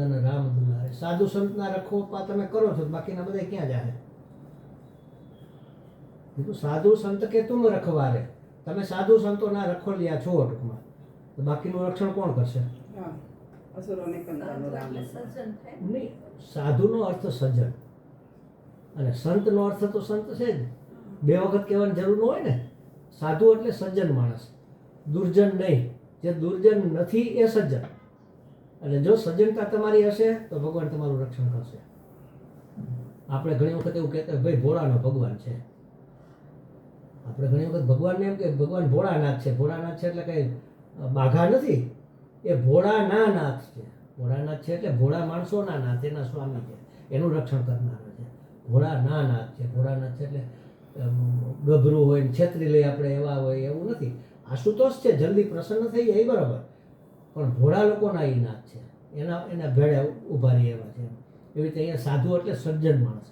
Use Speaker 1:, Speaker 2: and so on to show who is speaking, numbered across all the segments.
Speaker 1: અને રામ દુલારે સાધુ સંતના રખોપા તમે કરો છો બાકીના બધા ક્યાં જાય કીધું સાધુ સંત કે તું રખવારે? તમે સાધુ સંતોના રખોલિયા છો ટૂંકમાં. તો બાકીનું રક્ષણ કોણ કરશે? સાધુનો અર્થ સજ્જન. અને સંતનો અર્થ તો સંત છે જ. બે વખત કહેવાની જરૂર ન હોય ને. સાધુ એટલે સજ્જન માણસ. દુર્જન નહીં. જે દુર્જન નથી એ સજ્જન. અને જો સજ્જનતા તમારી હશે, તો ભગવાન તમારું રક્ષણ કરશે. આપણે ઘણી વખત એવું કહેતા ભાઈ, ભોળાનો ભગવાન છે. આપણે ઘણી વખત ભગવાનને એમ કે, ભગવાન ભોળાનાથ છે. ભોળાનાથ છે એટલે કંઈ બાઘા નથી. એ ભોળાના નાથ છે. ભોળાનાથ છે એટલે ભોળા માણસોના નાથ, એના સ્વામી છે. એનું રક્ષણ કરનાર છે. ભોળાના નાથ છે. ભોળાનાથ છે એટલે ગભરું હોય ને છેતરી લઈ આપણે એવા હોય એવું નથી. આશુતોષ છે. જલ્દી પ્રસન્ન થઈ જાય બરાબર. પણ ભોળા લોકોના એ નાથ છે. એના એના ભેળે ઊભા રહી એવા છે. એવી રીતે અહીંયા સાધુ એટલે સજ્જન માણસ.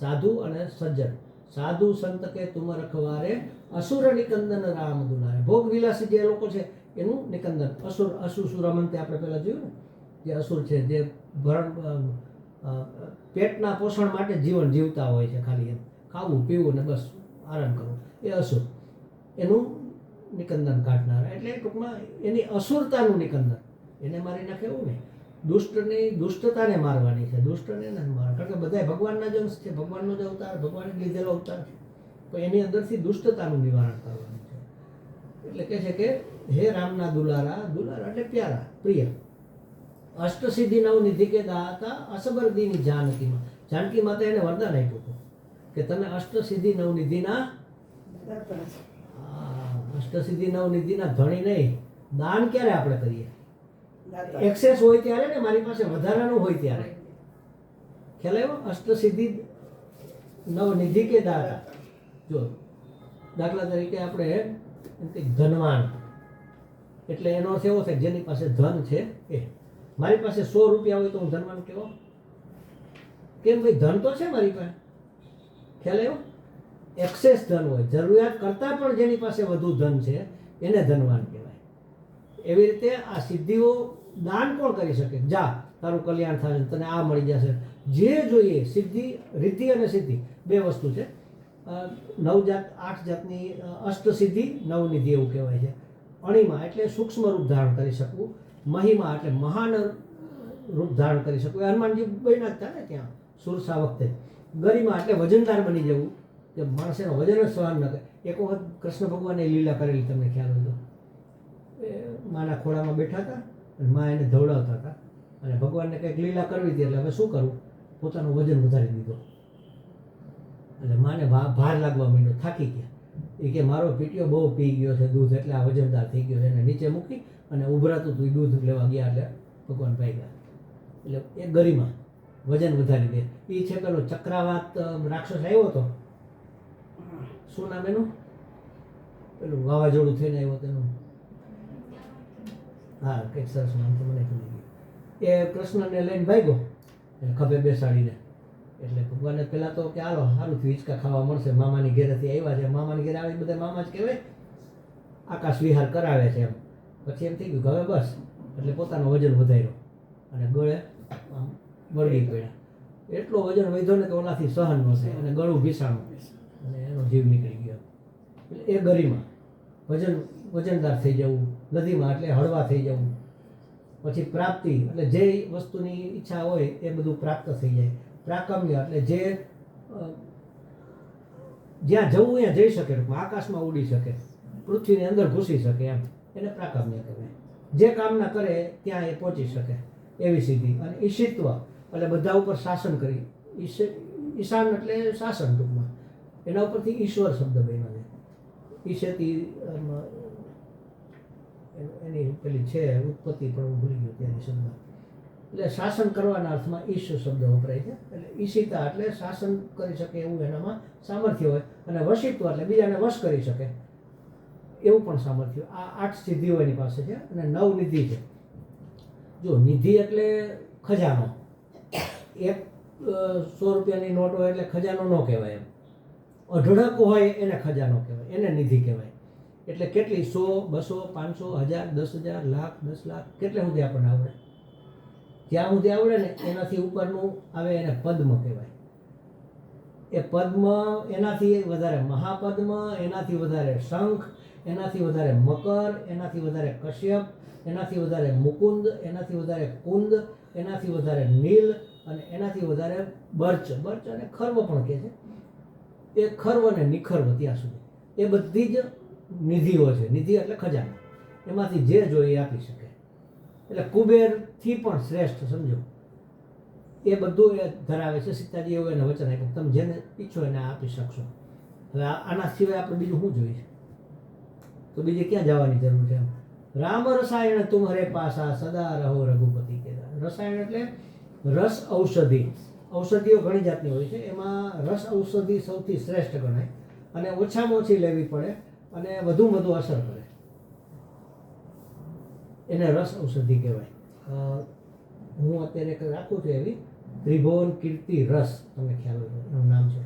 Speaker 1: સાધુ અને સજ્જન. સાધુ સંત કે તુમ રખવારે અસુર નિકંદન રામ દુલારે ભોગ વિલાસી જે લોકો છે, એનું નિકંદન. અસુર અસુર સુરામંતે આપણે પહેલાં જોયું ને? જે અસુર છે, જે ભરણ પેટના પોષણ માટે જીવન જીવતા હોય છે ખાલી એમ. ખાવું, પીવું ને બસ આરામ કરવો. એ અસુર. એનું નિકંદન કાઢનારા. એટલે ટૂંકમાં એની અસુરતાનું નિકંદન. એને મારી નાખે નહીં. દુષ્ટની દુષ્ટતાને મારવાની છે. દુષ્ટને નથી મારવા. કારણ કે બધા ભગવાનના જ અંશ છે. ભગવાનનો જ અવતાર ભગવાને લીધેલો અવતાર છે. તો એની અંદરથી દુષ્ટતાનું નિવારણ કરવાનું છે. એટલે કહે છે કે હે રામના દુલારા દુલારા એટલે પ્યારા પ્રિય. અષ્ટસિદ્ધિ નવનિધિ કે દાતા અસબરદીની જાનકીમાં જાનકી માતા એને વરદાન આપ્યું હતું કે તમે અષ્ટસિદ્ધિ નવનિધિના
Speaker 2: દાતા છે.
Speaker 1: અષ્ટસિદ્ધિ નવનિધિના ધણી નહીં. દાન ક્યારે આપણે કરીએ? એક્સેસ હોય ત્યારે ને મારી પાસે વધારાનું હોય ત્યારે. ખ્યાલ આવ્યો? અષ્ટસિદ્ધિ નવનિધિ કે દાતા? જો દાખલા તરીકે આપણે એમ કે ધનવાન. એટલે એનો અર્થ એવો થાય જેની પાસે ધન છે એ. મારી પાસે સો રૂપિયા હોય તો હું ધનવાન કેવો? કેમ ભાઈ ધન તો છે મારી પાસે. ખ્યાલ આવ્યો? એક્સેસ ધન હોય. જરૂરિયાત કરતાં પણ જેની પાસે વધુ ધન છે, એને ધનવાન કહેવાય. એવી રીતે આ સિદ્ધિઓ દાન કોણ કરી શકે? જા, તારું કલ્યાણ થશે તને આ મળી જશે. જે જોઈએ, સિદ્ધિ રિદ્ધિ અને સિદ્ધિ, બે વસ્તુ છે. નવ જાત, આઠ જાતની અષ્ટ સિદ્ધિ, નવનિધિ એવું કહેવાય છે. અણિમા એટલે સૂક્ષ્મ રૂપ ધારણ કરી શકવું. મહિમા એટલે મહાન રૂપ ધારણ કરી શકવું. હનુમાનજી બન્યા જ હતા ને ત્યાં, સુરસા વખતે. ગરિમા એટલે વજનદાર બની જવું. કે માણસ એનો વજન જ સહન ન કરે. એક વખત કૃષ્ણ ભગવાને લીલા કરેલી તમને ખ્યાલ હતો એ માના ખોળામાં બેઠા હતા અને મા એને ધવડાવતા હતા. અને ભગવાનને કંઈક લીલા કરવી હતી એટલે હવે શું કરવું? પોતાનું વજન વધારી દીધો. એટલે માને ભાર લાગવા માંડ્યો, થાકી ગયા. એ કે મારો પીટીઓ બહુ પી ગયો છે દૂધ, એટલે આ વજનદાર થઈ ગયો છે. એને નીચે મૂકી અને ઉભરાતું હતું દૂધ લેવા ગયા એટલે ભગવાન ભાઈ એટલે એ ગરિમા વજન વધારી દે. એ છે પેલો ચક્રાવાત રાક્ષસ આવ્યો હતો. શું નામ એનું પેલું વાવાઝોડું થઈને આવ્યો તેનું હા, કંઈક સરસ નામ તો મને ખબર એ કૃષ્ણને લઈને ભાગ્યો. એટલે ખભે બેસાડીને. એટલે ભગવાને પહેલાં તો કે હાલો સારું હિંચકા ખાવા મળશે. મામાની ઘેરેથી આવ્યા છે. મામાની ઘેરે આવી બધા મામા જ કહેવાય. આકાશ વિહાર કરાવે છે એમ. પછી એમ થઈ ગયું હવે બસ. એટલે પોતાનું વજન વધાર્યો. અને ગળે આમ વળગી પડ્યા. એટલો વજન વધ્યો ને કે ઓલાથી સહન ન થાય અને ગળું ભીસાણું. અને એનો જીવ નીકળી ગયો. એટલે એ ગરિમા. વજન, વજનદાર થઈ જવું, નદીમાં એટલે હળવા થઈ જવું. પછી પ્રાપ્તિ, એટલે જે વસ્તુની ઈચ્છા હોય એ બધું પ્રાપ્ત થઈ જાય. પ્રાકમ્ય, એટલે જે જ્યાં જવું ત્યાં જઈ શકે આકાશમાં ઉડી શકે, પૃથ્વીની અંદર ઘૂસી શકે એમ. એને પ્રાકમ્ય કહેવાય. જે કામના કરે ત્યાં એ પહોંચી શકે એવી સિદ્ધિ. અને ઈશિત્વ, એટલે બધા ઉપર શાસન કરી. ઈશ- ઈશાન એટલે શાસન ટૂંકમાં. એના ઉપરથી ઈશ્વર શબ્દ બન્યો છે. ઈશેતી એની પેલી છે, ઉત્પત્તિ પણ હું ભૂલી ગયો ત્યાંની શબ્દ. એટલે શાસન કરવાના અર્થમાં ઈશ શબ્દ વપરાય છે. એટલે ઈશિતા એટલે શાસન કરી શકે એવું એનામાં સામર્થ્ય હોય. અને વશિત્વ એટલે બીજાને વશ કરી શકે. એવું પણ સામર્થ્ય. આ આઠ સિદ્ધિઓ એની પાસે છે અને નવ નિધિ છે. જો નિધિ એટલે ખજાનો. એક સો રૂપિયાની નોટ હોય એટલે ખજાનો ન કહેવાય એમ. અઢળક હોય એને ખજાનો કહેવાય, એને નિધિ કહેવાય. એટલે કેટલી? સો, બસો, પાંચસો, હજાર, દસ હજાર, લાખ, દસ લાખ, કેટલે સુધી આપણને આવડે? જ્યાં સુધી આવડે ને એનાથી ઉપરનું આવે એને પદ્મ કહેવાય. એ પદ્મ એનાથી વધારે મહાપદ્મ, એનાથી વધારે શંખ, એનાથી વધારે મકર, એનાથી વધારે કશ્યપ, એનાથી વધારે મુકુંદ, એનાથી વધારે કુંદ, એનાથી વધારે નીલ અને એનાથી વધારે બર્ચ. બર્ચ અને ખર્વ પણ કહે છે. એ ખર્વ અને નિખર્વ ત્યાં સુધી. એ બધી જ નિધિઓ છે. નિધિ એટલે ખજાના. એમાંથી જે જોઈએ આપી શકે. એટલે કુબેરથી પણ શ્રેષ્ઠ, સમજો. એ બધું એ ધરાવે છે સીતાજી એવું એને વચન આપ્યું. તમે જેને ઈચ્છો એને આપી શકશો. હવે આના સિવાય આપણે બીજું શું જોઈએ? તો બીજે ક્યાં જવાની જરૂર છે રામ રસાયણ તુમરે પાસા સદા રહો રઘુપતિ કે રસાયણ એટલે રસ ઔષધિ. ઔષધિઓ ઘણી જાતની હોય છે. એમાં રસ ઔષધિ સૌથી શ્રેષ્ઠ ગણાય અને ઓછામાં ઓછી લેવી પડે અને વધુમાં વધુ અસર કરે. એને રસ ઔષધિ કહેવાય. હું અત્યારે રાખું છું એવી. ત્રિભુવન કીર્તિ રસ, તમને ખ્યાલ હોય એનું નામ છે.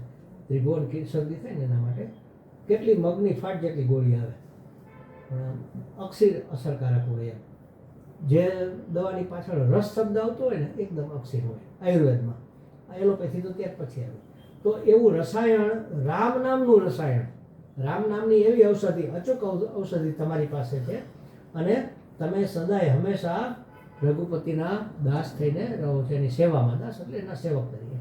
Speaker 1: ત્રિભુવન કીર્તિ થાય ને એના માટે. કેટલી મગની ફાટ જેટલી ગોળી આવે. પણ અક્ષીર અસરકારક હોય એમ. જે દવાની પાછળ રસ શબ્દ આવતો હોય ને, એકદમ અક્ષીર હોય. આયુર્વેદમાં. એલોપેથી તો ત્યાર પછી આવે. તો એવું રસાયણ, રામ નામનું રસાયણ, રામ નામની એવી ઔષધિ, અચૂક ઔષધિ તમારી પાસે છે અને તમે સદાય હંમેશા રઘુપતિના દાસ થઈને રહો છો, એની સેવામાં દાસ એટલે એના સેવક તરીકે.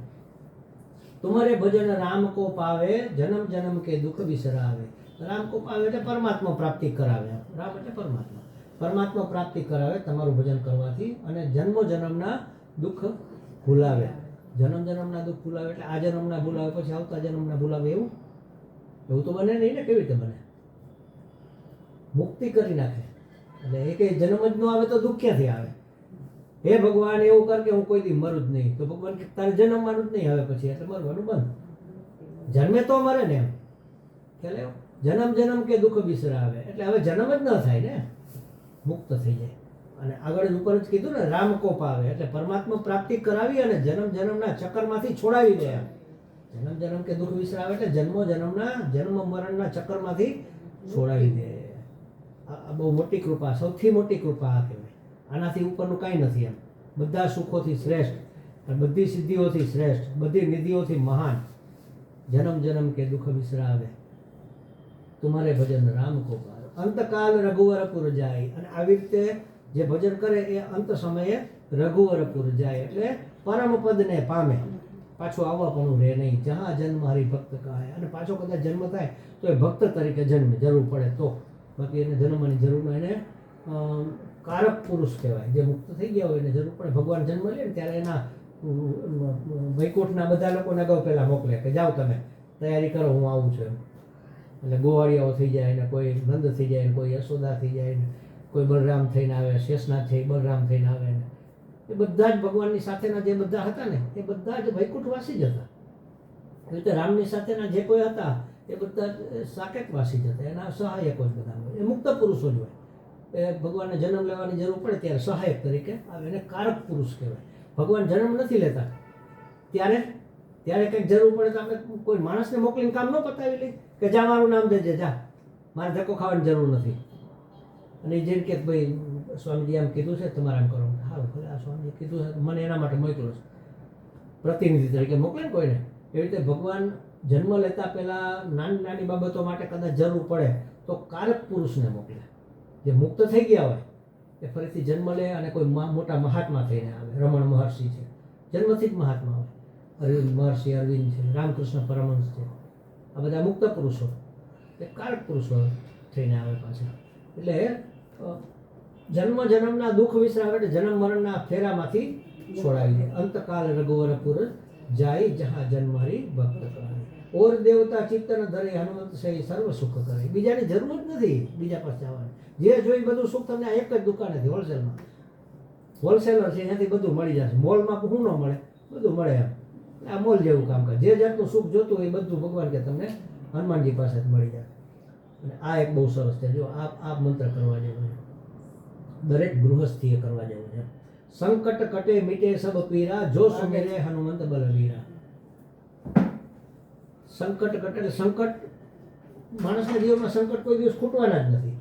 Speaker 1: તુમારે ભજન રામ કો પાવે જન્મ જન્મ કે દુઃખ વિસરાવે રામ કો પાવે એટલે પરમાત્મા પ્રાપ્તિ કરાવે. રામ એટલે પરમાત્મા. પરમાત્મા પ્રાપ્તિ કરાવે, તમારું ભજન કરવાથી અને જન્મો જન્મના દુઃખ ભૂલાવે. જન્મ જન્મના દુઃખ ભૂલાવે એટલે આ જન્મના ભૂલાવે, પછી આવતા જન્મના ભૂલાવે એવું? એવું તો બને નહીં ને કેવી રીતે બને? મુક્તિ કરી નાખે. એટલે એ કંઈ જન્મ જ ન આવે તો દુઃખ ક્યાંથી આવે? હે ભગવાન, એવું કર કે હું કોઈ દી મરું જ નહીં. તો ભગવાન કે તારે જન્મવાનું જ નહીં હવે પછી, એટલે મરવાનું બંધ. જન્મે તો મરે ને એમ. ખ્યાલ? જન્મ જન્મ કે દુઃખ બિસરાવે. એટલે હવે જન્મ જ ન થાય ને? મુક્ત થઈ જાય. અને આગળ ઉપર જ કીધું ને રામ કોપ આવે. એટલે પરમાત્મા પ્રાપ્તિ કરાવી અને જન્મ જન્મના ચક્કરમાંથી છોડાવી દે જન્મ જન્મ કે દુઃખ વિસરાવે એટલે જન્મો જન્મના, જન્મ મરણના ચક્કરમાંથી છોડાવી દે. આ બહુ મોટી કૃપા, સૌથી મોટી કૃપા આ કહેવાય. આનાથી ઉપરનું કાંઈ નથી એમ. બધા સુખોથી શ્રેષ્ઠ બધી સિદ્ધિઓથી શ્રેષ્ઠ, બધી નિધિઓથી મહાન. જન્મ જન્મ કે દુઃખ વિસરાવે. તુમારે ભજન રામ કોપાર અંતકાલ અંતકાલ રઘુવરપુર જાય. અને આવી રીતે જે ભજન કરે એ અંત સમયે રઘુવરપુર જાય એટલે પરમ પદને પામે. પાછું આવવા પણ રહે નહીં. જ્યાં જન્મ હરી ભક્ત કહાય. અને પાછો કદાચ જન્મ થાય તો એ ભક્ત તરીકે જન્મ જરૂર પડે તો. બાકી એને જન્મની જરૂર ન એને કારક પુરુષ કહેવાય. જે મુક્ત થઈ ગયા હોય એને જરૂર પડે. ભગવાન જન્મ લે ને ત્યારે એના વૈકુંઠના બધા લોકોને અગાઉ પહેલાં મોકલે કે જાઓ તમે. તૈયારી કરો, હું આવું છું એમ. એટલે ગોવાળિયાઓ થઈ જાય ને કોઈ નંદ થઈ જાય ને કોઈ યશોદા થઈ જાય ને કોઈ બલરામ થઈને આવે, શેષનાથ છે, એ બલરામ થઈને આવે. એ બધા જ ભગવાનની સાથેના જે બધા હતા ને, એ બધા જ વૈકુંઠવાસી જ હતા. એવી રીતે રામની સાથેના જે કોઈ હતા, એ બધા જ સાકેતવાસી જ હતા. એના સહાયકો જ બધા હોય. એ મુક્ત પુરુષો જ હોય. એ ભગવાનને જન્મ લેવાની જરૂર પડે ત્યારે સહાયક તરીકે આવે. એને કારક પુરુષ કહેવાય. ભગવાન જન્મ નથી લેતા. ત્યારે ત્યારે કંઈક જરૂર પડે તો આપણે કોઈ માણસને મોકલીને કામ ન પતાવી લઈએ કે જા, મારું નામ દેજે, જા. મારે ધક્કો ખાવાની જરૂર નથી. અને જેમ કે ભાઈ સ્વામીજી આમ કીધું છે, તમારે આમ કરો સારું ભલે આ સ્વામીજી કીધું છે, મને એના માટે મોકલો છે. પ્રતિનિધિ તરીકે મોકલે ને કોઈને? એવી રીતે ભગવાન જન્મ લેતા પહેલાં નાની નાની બાબતો માટે કદાચ જરૂર પડે, તો કારક પુરુષને મોકલે. જે મુક્ત થઈ ગયા હોય, એ ફરીથી જન્મ લે અને કોઈ મોટા મહાત્મા થઈને આવે. રમણ મહર્ષિ છે. જન્મથી જ મહાત્મા હોય. અરવિંદ મહર્ષિ, અરવિંદ છે, રામકૃષ્ણ પરમહંસ છે. આ બધા મુક્ત પુરુષો. એ કારક પુરુષો થઈને આવે પાછા. એટલે જન્મ જન્મના દુઃખ વિસરાવે જન્મ મરણના ફેરામાંથી છોડાવી દે અંતકાલ રઘુવરપુર જાય જહા જન્મારી ભક્ત કરાય. ઓર દેવતા ચિત્તન ધરે હનુમંત સહી સર્વ સુખ કરે. બીજાની જરૂર જ નથી બીજા પાસે જવાની. જે જોઈ બધું સુખ તમને એક જ દુકાનેથી હોલસેલમાં. હોલસેલર છે, એનાથી બધું મળી જશે મોલમાં શું ન મળે, બધું મળે એમ. આ મોલ જેવું કામ કરે. જે જાતનું સુખ જોતું હોય એ બધું ભગવાન કે તમને હનુમાનજી પાસે જ મળી જાય. અને આ એક બહુ સરસ છે. જો આ આ મંત્ર કરવા જેવો છે. દરેક ગૃહસ્થીએ કરવા જેવો છે. સંકટ કટે મીટે સબ પીરા જો સુમેરે હનુમંત બલવીરા સંકટ કટે સંકટ માણસના જીવનમાં સંકટ કોઈ દિવસ ખૂટવાના જ નથી.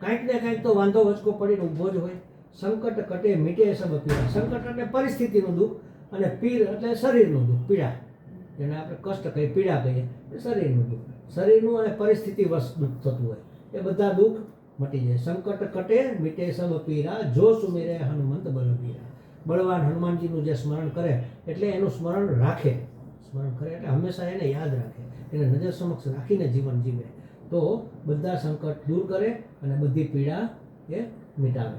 Speaker 1: કાંઈક ને કાંઈક તો વાંધો વચકો પડીને ઊભો જ હોય. સંકટ કટે મીટે સબ પીડા સંકટ એટલે પરિસ્થિતિનું દુઃખ અને પીર એટલે શરીરનું દુઃખ પીડા. જેને આપણે કષ્ટ કહીએ પીડા કહીએ શરીરનું દુઃખ. શરીરનું અને પરિસ્થિતિ વશ દુઃખ થતું હોય. એ બધા દુઃખ મટી જાય. સંકટ કટે મીટે સબ પીરા જો સુમેરે હનુમંત બલવીરા બળવાન હનુમાનજીનું જે સ્મરણ કરે, એટલે એનું સ્મરણ રાખે. સ્મરણ કરે એટલે હંમેશા એને યાદ રાખે. એને નજર સમક્ષ રાખીને જીવન જીવે. તો બધા સંકટ દૂર કરે અને બધી પીડા એ મિટાવે.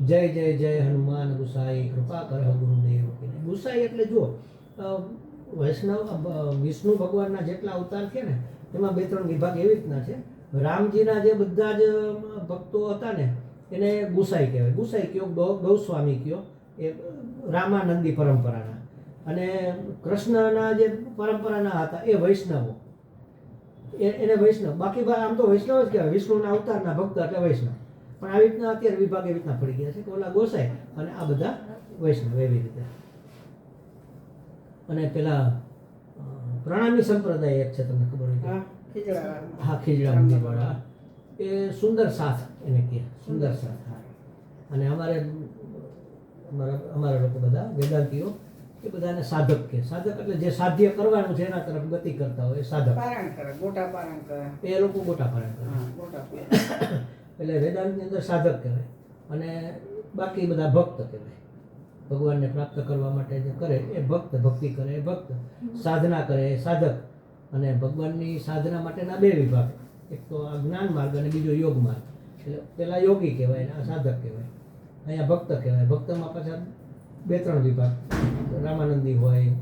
Speaker 1: જય જય જય હનુમાન, ગુસાઈ, કૃપા કરહ ગુરુદેવ ગુસાઈ એટલે જુઓ વૈષ્ણવ વિષ્ણુ ભગવાનના જેટલા અવતાર છે ને એમાં બે ત્રણ વિભાગ એવી રીતના છે. રામજીના જે બધા જ ભક્તો હતા ને, એને ગુસાઈ કહેવાય. ગુસાઈ કયો ગૌસ્વામી કયો, એ રામાનંદી પરંપરાના. અને કૃષ્ણના જે પરંપરાના હતા, એ વૈષ્ણવો. એને વૈષ્ણવ. બાકી આમ તો વૈષ્ણવ જ કહેવાય. વિષ્ણુના અવતારના ભક્ત એટલે વૈષ્ણવ. પણ આવી રીતના અત્યારે વિભાગ એવી રીતના પડી ગયા છે કે ઓલા ગોસાઈ અને આ બધા વૈષ્ણવ એવી રીતે. અને પેલા પ્રણામી સંપ્રદાય એક છે તમને ખબર હોય
Speaker 2: હા ખીજડા.
Speaker 1: મંદિરવાળા એ સુંદર સાથ એને કહે સુંદર સાથ. હા અને અમારે અમારા અમારા લોકો બધા વેદાંતિઓ એ બધાને સાધક કે સાધક એટલે જે સાધ્ય કરવાનું છે એના તરફ ગતિ કરતા હોય એ સાધક.
Speaker 2: પારણ કરે ગોટા પારણ કરે.
Speaker 1: એ લોકો ગોટા પારણ કરે.
Speaker 2: હા ગોટા
Speaker 1: એટલે વેદાંતની અંદર સાધક કહેવાય. અને બાકી બધા ભક્ત કહેવાય. ભગવાનને પ્રાપ્ત કરવા માટે જે કરે, એ ભક્ત, ભક્તિ કરે, એ ભક્ત, સાધના કરે, એ સાધક. અને ભગવાનની સાધના માટેના બે વિભાગ. એક તો આ જ્ઞાન માર્ગ અને બીજો યોગ માર્ગ. એટલે પેલા યોગી કહેવાય આ સાધક કહેવાય. અહીંયા ભક્ત કહેવાય. ભક્તમાં પાછા બે, ત્રણ વિભાગ. રામાનંદી હોય,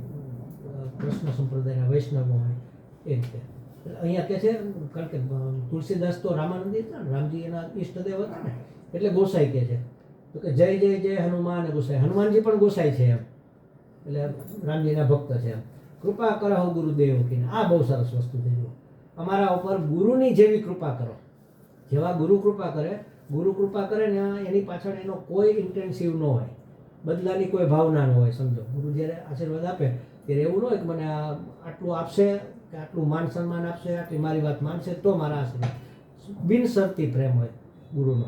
Speaker 1: કૃષ્ણ સંપ્રદાયના વૈષ્ણવો હોય, એ રીતે. અહીંયા કે છે, કારણ કે તુલસીદાસ તો રામાનંદી હતા ને રામજી એના ઈષ્ટદેવ હતા ને, એટલે ગોસાઈ કહે છે. તો કે જય જય જય હનુમાન ગોસાઈ. હનુમાનજી પણ ગોસાઈ છે એમ. એટલે રામજીના ભક્ત છે એમ. કૃપા કરો ગુરુદેવ કીને. આ બહુ સરસ વસ્તુ થઈ અમારા ઉપર ગુરુની જેવી કૃપા કરો. જેવા ગુરુ કૃપા કરે, ગુરુ કૃપા કરે ને એની પાછળ એનો કોઈ ઇન્ટેન્સિવ ન હોય. બદલાની કોઈ ભાવના ન હોય, સમજો. ગુરુ જ્યારે આશીર્વાદ આપે, ત્યારે એવું ન હોય કે મને આટલું આપશે, કે આટલું માન સન્માન આપશે, આટલી મારી વાત માનશે, તો મારા આશીર્વાદ. બિનશરતી પ્રેમ હોય ગુરુનો.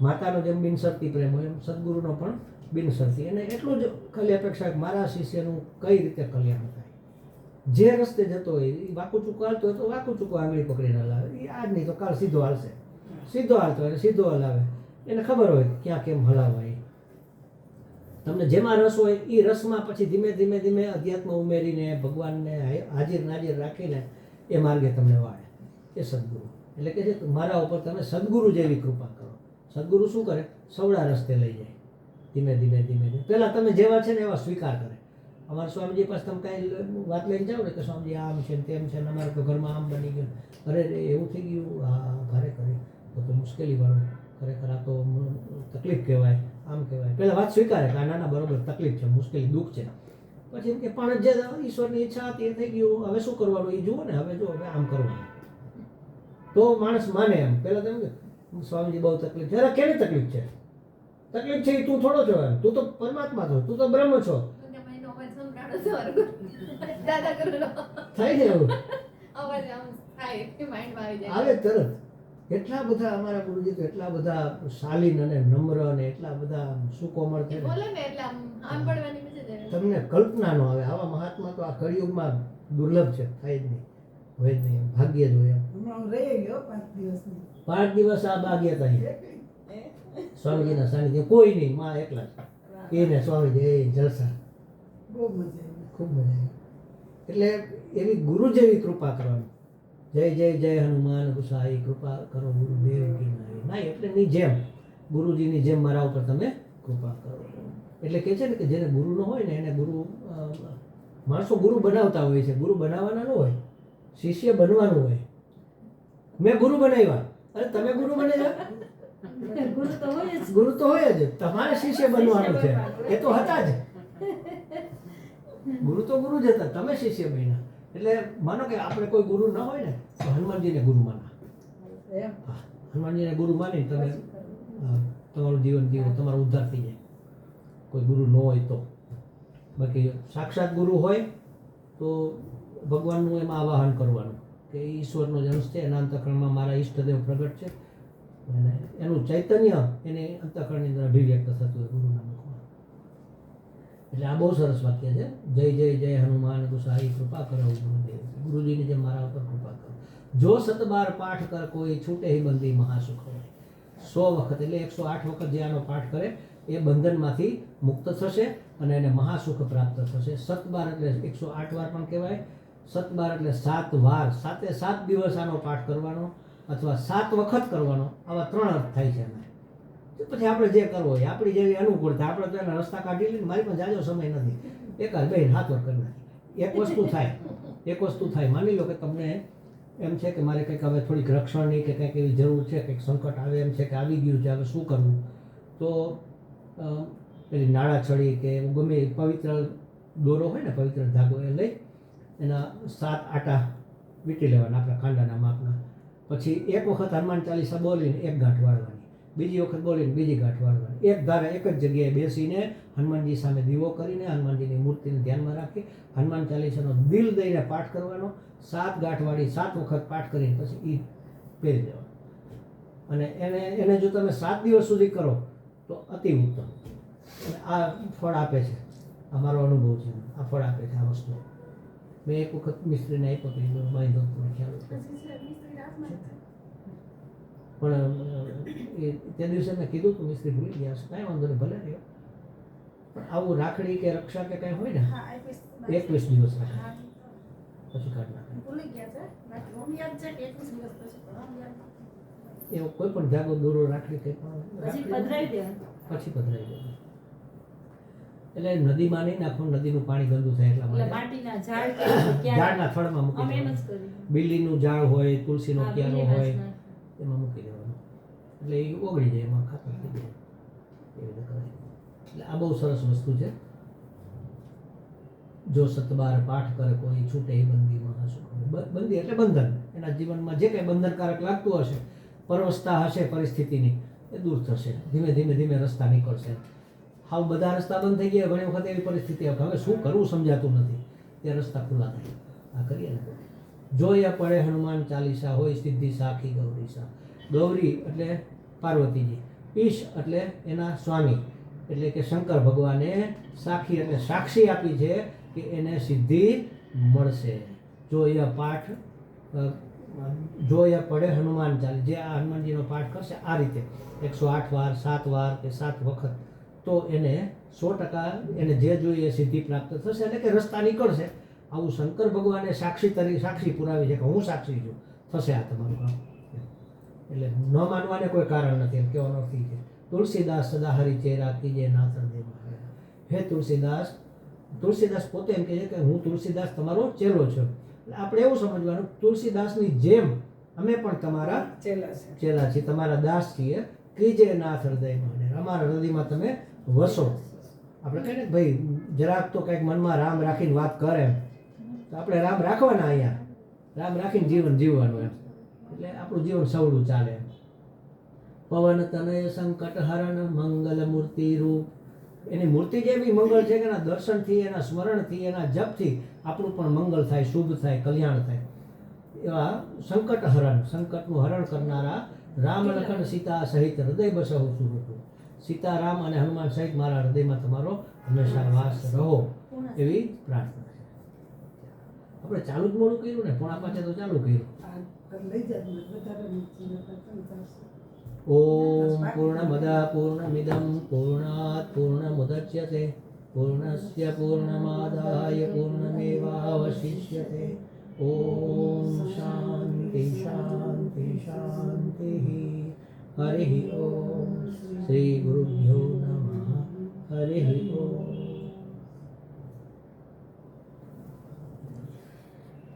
Speaker 1: માતાનો જેમ બિનશરતી પ્રેમ હોય એમ સદગુરુનો પણ બિનશરતી. અને એટલું જ ખાલી અપેક્ષા મારા શિષ્યનું કઈ રીતે કલ્યાણ થાય. જે રસ્તે જતો હોય એ વાકું ચૂકું હાલતો હોય તો વાકું ચૂકો આંગળી પકડીને હલાવે. એ આજ નહીં તો કાલ સીધો હાલશે. સીધો હાલતો હોય સીધો હલાવે. એને ખબર હોય ક્યાં કેમ હલાવાય. તમને જેમાં રસ હોય એ રસમાં પછી ધીમે ધીમે ધીમે અધ્યાત્મ ઉમેરીને, ભગવાનને હાજર નાજીર રાખીને એ માર્ગે તમને વાળે. એ સદગુરુ. એટલે કે છે મારા ઉપર તમે સદગુરુ જેવી કૃપા સદગુરુ શું કરે? સવડા રસ્તે લઈ જાય. ધીમે ધીમે ધીમે ધીમે. પહેલાં તમે જેવા છે ને એવા સ્વીકાર કરે. અમારા સ્વામીજી પાસે તમે કાંઈ વાત લઈને જાઓ ને કે સ્વામીજી આમ છે ને તેમ છે ને અમારે તો ઘરમાં આમ બની ગયું. અરે એવું થઈ ગયું? હા, ઘરે કરી તો તો મુશ્કેલીવાળું ખરેખર આ તો તકલીફ કહેવાય. આમ કહેવાય. પહેલાં વાત સ્વીકારે કે નાના બરોબર તકલીફ છે, મુશ્કેલી, દુઃખ છે. પછી એમ કે પણ જે ઈશ્વરની ઈચ્છા હતી, એ થઈ ગયું. હવે શું કરવાનું? એ જુઓ ને, હવે જો, હવે આમ કરવાનું. તો માણસ માને એમ. પહેલાં તો એમ કે સ્વામીજી બહુ તકલીફ છે અરે કેવી તકલીફ છે? તકલીફ છે તું થોડો છો એમ. તું તો પરમાત્મા છો તું તો બ્રહ્મ છો.
Speaker 3: થઈ
Speaker 1: થાય ને એવું
Speaker 3: આવી
Speaker 1: તરત. એટલા બધા અમારા ગુરુજી તો એટલા બધા શાલીન અને નમ્ર અને એટલા બધા સુકોમળ છે. તમને કલ્પના ન આવે. આવા મહાત્મા તો આ કળિયુગમાં દુર્લભ છે થાય જ નહીં હોય જ નહીં ભાગ્ય જ હોય
Speaker 2: રહી ગયો પાંચ દિવસની.
Speaker 1: પાંચ દિવસ આ બાગ્યા હતા. સ્વામીજીના સાનિધ્ય કોઈ નહીં માં એકલા. એને સ્વામીજી એ જલસા.
Speaker 2: ખૂબ મજા આવી.
Speaker 1: ખૂબ મજા આવી. એટલે એવી ગુરુ જેવી કૃપા કરવાની. જય જય જય હનુમાન ગુસાઈ કૃપા કરો ગુરુદેવ નાઈ. એટલે ની જેમ ગુરુજીની જેમ મારા ઉપર તમે કૃપા કરો. એટલે કે છે ને કે જેને ગુરુ ન હોય ને એને ગુરુ માણસો ગુરુ બનાવતા હોય છે. ગુરુ બનાવવાના ન હોય. શિષ્ય બનવાનું હોય. મેં ગુરુ બનાવ્યા. અરે તમે ગુરુ બનેલા
Speaker 3: ગુરુ તો હોય જ.
Speaker 1: ગુરુ તો હોય જ. તમારે શિષ્ય બનવાનું છે. એ તો હતા જ. ગુરુ તો ગુરુ જ હતા. તમે શિષ્ય બન્યા. એટલે માનો કે આપણે કોઈ ગુરુ ન હોય ને તો હનુમાનજીને ગુરુ માના. હનુમાનજીને ગુરુ માની તમે તમારું જીવન જીવો તમારો ઉદ્ધાર થઈ જાય. કોઈ ગુરુ ન હોય તો. બાકી સાક્ષાત ગુરુ હોય તો ભગવાનનું એમાં આવાહન કરવાનું. કે ઈશ્વરનો જ છે, એના અંતઃકરણમાં મારા ઈષ્ટદેવ પ્રગટ છે. અને એનું ચૈતન્ય એને અંતઃકરણની અંદર અભિવ્યક્ત થતું હોય ગુરુના મુખમાં. એટલે આ બહુ સરસ વાક્ય છે. જય જય જય હનુમાન, ગુસાઈ, કૃપા કરો ગુરુદેવ. ગુરુજીની જે મારા ઉપર કૃપા કરો. જો સતબાર પાઠ કર કોઈ છૂટે બંદી મહાસુખ. હોય સો વખત એટલે એકસો આઠ વખત જે આનો પાઠ કરે, એ બંધનમાંથી મુક્ત થશે અને એને મહાસુખ પ્રાપ્ત થશે. સતબાર એટલે એકસો આઠ વાર પણ કહેવાય સતબાર એટલે સાત વાર, સાતે સાત દિવસ આનો પાઠ કરવાનો અથવા સાત વખત કરવાનો, આવા ત્રણ અર્થ થાય છે એના પછી આપણે જે કરવો હોય, આપણી જેવી અનુકૂળતા, આપણે તો એના રસ્તા કાઢી લઈને મારી પાસે જાજો સમય નથી. એકાદ બે હાથ કરી નાખી. એક વસ્તુ થાય, એક વસ્તુ થાય. માની લો કે તમને એમ છે કે મારે કંઈક હવે થોડીક રક્ષણની કે કંઈક એવી જરૂર છે, કંઈક સંકટ આવે, એમ છે કે આવી ગયું છે, હવે શું કરવું? તો પેલી નાળા છડી કે એવું ગમે પવિત્ર દોરો હોય ને, પવિત્ર ધાગો એ લઈ એના સાત આટા વીટી લેવાના આપણા ખાંડાના માપના. પછી એક વખત હનુમાન ચાલીસા બોલીને એક ગાંઠ વાળવાની. બીજી વખત બોલીને બીજી ગાંઠ વાળવાની. એક ધારે એક જ જગ્યાએ બેસીને હનુમાનજી સામે દીવો કરીને હનુમાનજીની મૂર્તિને ધ્યાનમાં રાખી હનુમાન ચાલીસાનો દિલ દઈને પાઠ કરવાનો. સાત ગાંઠવાળી સાત વખત પાઠ કરીને પછી એ પહેરી દેવાનો અને એને એને જો તમે સાત દિવસ સુધી કરો તો અતિ ઉત્તમ. આ ફળ આપે છે. આ મારો અનુભવ છે. આ ફળ આપે છે આ વસ્તુ મેં એક વખત મિસ્ત્રીને આપ્યો તો એ બાંધ્યો તો મને ખ્યાલ. પણ એ તે દિવસે મેં કીધું કે મિસ્ત્રી ભૂલી ગયા છે કાંઈ વાંધો નહીં ભલે રહ્યો પણ આવું રાખડી કે રક્ષા કે કાંઈ હોય ને એકવીસ દિવસ રાખે પછી કાઢ નાખે એવો કોઈ પણ જાગો દોરો રાખડી કે પણ
Speaker 3: પછી પધરાઈ દે
Speaker 1: પછી પધરાઈ દેવાનું એટલે નદીમાં નહીં નાખો નદીનું પાણી ગંદુ થાય એટલા માટે.
Speaker 3: માટીના ઝાડ
Speaker 1: ઝાડના થડમાં મૂકી દેવાનું. બિલ્લીનું ઝાડ હોય તુલસીનો ક્યારો હોય એમાં મૂકી દેવાનું. એટલે એ ઓગળી જાય એમાં ખાતર થઈ જાય. એવી રીતે કરાય એટલે આ બહુ સરસ વસ્તુ છે. જો સતબાર પાઠ કરે કોઈ છૂટે એ બંદી મહાસુખ બંદી એટલે બંધન. એના જીવનમાં જે કંઈ બંધનકારક લાગતું હશે પરવસતા હશે પરિસ્થિતિની એ દૂર થશે. ધીમે ધીમે ધીમે રસ્તા નીકળશે. હાવ બધા રસ્તા બંધ થઈ ગયા, ઘણી વખત એવી પરિસ્થિતિ હવે શું કરવું સમજાતું નથી. તે રસ્તા ખુલ્લા થાય આ કરીએ ને જોઈએ પડે હનુમાન ચાલીસા હોય, સિદ્ધિ સાખી ગૌરીસા ગૌરી એટલે પાર્વતીજી. ઈશ એટલે એના સ્વામી. એટલે કે શંકર ભગવાને સાખી એટલે સાક્ષી આપી છે કે એને સિદ્ધિ મળશે. જો પાઠ જો પડે હનુમાન ચાલી જે આ હનુમાનજીનો પાઠ કરશે, આ રીતે. એકસો આઠ વાર, સાત વાર કે સાત વખત. તો એને સો ટકા એને જે જોઈએ સિદ્ધિ પ્રાપ્ત થશે એટલે કે રસ્તા નીકળશે. આવું શંકર ભગવાને સાક્ષી તરીકે સાક્ષી પુરાવી છે કે હું સાક્ષી છું. થશે આ તમારું કામ. એટલે ન માનવાને કોઈ કારણ નથી એમ કહેવાનો અર્થ છે. તુલસીદાસ સદા હરિ ચેરા કીજે નાથ હૃદય હે તુલસીદાસ તુલસીદાસ પોતે એમ કહે છે કે હું તુલસીદાસ તમારો ચેલો છું. એટલે આપણે એવું સમજવાનું તુલસીદાસની જેમ અમે પણ તમારા
Speaker 2: ચેલા
Speaker 1: ચેલા છીએ તમારા દાસ છીએ. કીજે નાથ હૃદયમાં અમારા હૃદયમાં તમે વસો. આપણે કહીએ ને ભાઈ, જરાક તો કંઈક મનમાં રામ રાખીને વાત કરે. તો આપણે રામ રાખવાના અહીંયા. રામ રાખીને જીવન જીવવાનું એમ. એટલે આપણું જીવન સવડું ચાલે. પવન, તનય, સંકટ, હરણ, મંગલ, મૂર્તિ રૂપ. એની મૂર્તિ જેવી મંગળ છે કે એના દર્શનથી, એના સ્મરણથી, એના જપથી આપણું પણ મંગળ થાય, શુભ થાય, કલ્યાણ થાય. એવા સંકટ હરણ, સંકટનું હરણ કરનારા રામ લખન સીતા સહિત હૃદય બસહુ સુરતું સીતારામ અને હનુમાન સહિત મારા હૃદયમાં તમારો હંમેશા વાસ રહો એવી પ્રાર્થના છે. આપણે ચાલુ જ મોડું કર્યું ને પોણા પાંચે તો ચાલુ કર્યું? ઓમ પૂર્ણમદા પૂર્ણમિદમ પૂર્ણાત પૂર્ણમુદચ્યતે પૂર્ણસ્ય પૂર્ણમાદાય પૂર્ણમેવાવશિષ્યતે. ઓમ શાંતિ શાંતિ શાંતિ. ઓમ શ્રી ગુરુભ્યો નમઃ. હરિ ઓમ.